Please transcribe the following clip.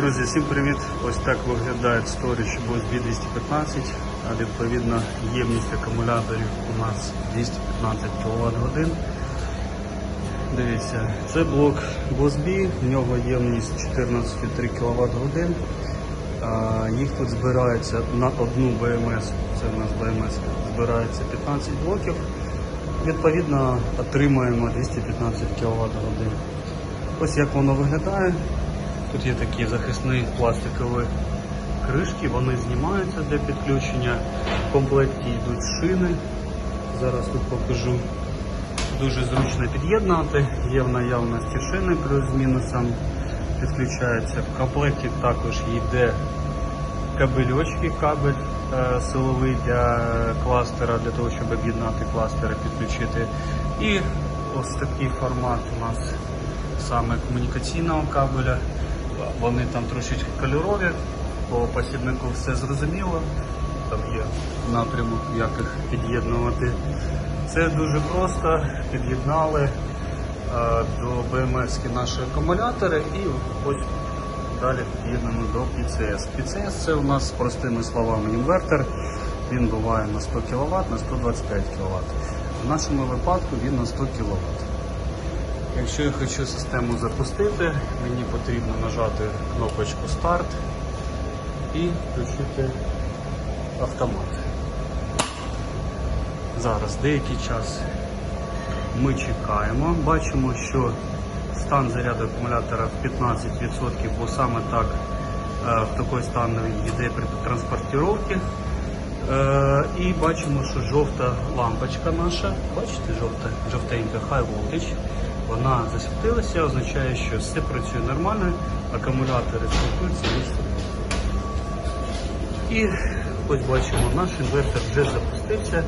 Друзі, всім привіт! Ось так виглядає Storage USB 215, а відповідно ємність акумуляторів у нас 215 кВт годин. Дивіться, це блок USB, в нього ємність 14,3 кВт годин. Їх тут збирається на одну БМС, це у нас БМС, збирається 15 блоків. Відповідно, отримаємо 215 кВт годин. Ось як воно виглядає. Тут є такі захисні пластикові кришки, вони знімаються для підключення. В комплекті йдуть шини. Зараз тут покажу. Дуже зручно під'єднувати. Є в наявності шини плюс з мінусом. Підключається. В комплекті також йде кабельочки, кабель е, силовий для кластера, для того, щоб об'єднати кластери, підключити. І ось такий формат у нас саме комунікаційного кабеля. Вони там трошечки кольорові, по посібнику все зрозуміло. Там є напрямок, як їх під'єднувати. Це дуже просто. Під'єднали е, до БМС наші акумулятори і ось далі під'єднано до PCS. PCS це у нас простими словами інвертор. Він буває на 100 кВт, на 125 кВт. В нашому випадку він на 100 кВт. Якщо я хочу систему запустити, мені потрібно нажати кнопочку старт і включити автомат. Зараз деякий час ми чекаємо, бачимо, що стан заряду акумулятора в 15%, бо саме так е, в такий стан йде при транспортировці. Е, І бачимо, що жовта лампочка наша, бачите, жовта, жовтенька High Voltage, вона засвітилася, означає, що все працює нормально, акумулятори спілкуються. І ось бачимо, наш інвертор вже запустився.